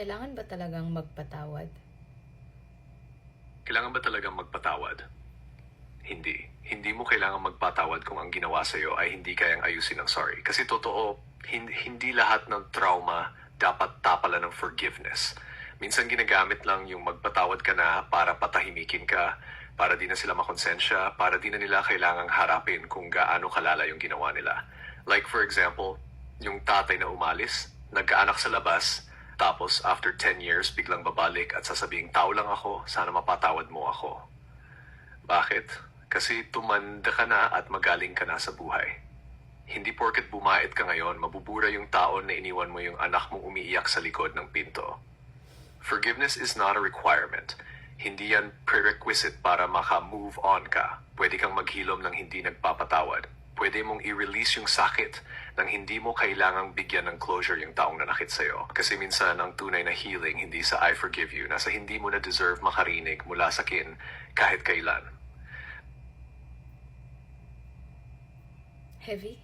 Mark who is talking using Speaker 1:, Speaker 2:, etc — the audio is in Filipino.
Speaker 1: kailangan ba talagang magpatawad?
Speaker 2: Kailangan ba talagang magpatawad? Hindi. Hindi mo kailangan magpatawad kung ang ginawa sa'yo ay hindi kayang ayusin ng sorry. Kasi totoo, hin- hindi lahat ng trauma dapat tapalan ng forgiveness. Minsan ginagamit lang yung magpatawad ka na para patahimikin ka, para di na sila makonsensya, para di na nila kailangang harapin kung gaano kalala yung ginawa nila. Like for example, yung tatay na umalis, nagkaanak sa labas, tapos after 10 years biglang babalik at sasabing, tao lang ako, sana mapatawad mo ako. Bakit? Kasi tumanda ka na at magaling ka na sa buhay. Hindi porket bumait ka ngayon, mabubura yung taon na iniwan mo yung anak mong umiiyak sa likod ng pinto. Forgiveness is not a requirement. Hindi yan prerequisite para maka-move on ka. Pwede kang maghilom ng hindi nagpapatawad. Pwede mong i-release yung sakit nang hindi mo kailangang bigyan ng closure yung taong nanakit sa'yo. Kasi minsan ang tunay na healing hindi sa I forgive you, nasa hindi mo na deserve makarinig mula sa kin kahit kailan.
Speaker 1: Heavy?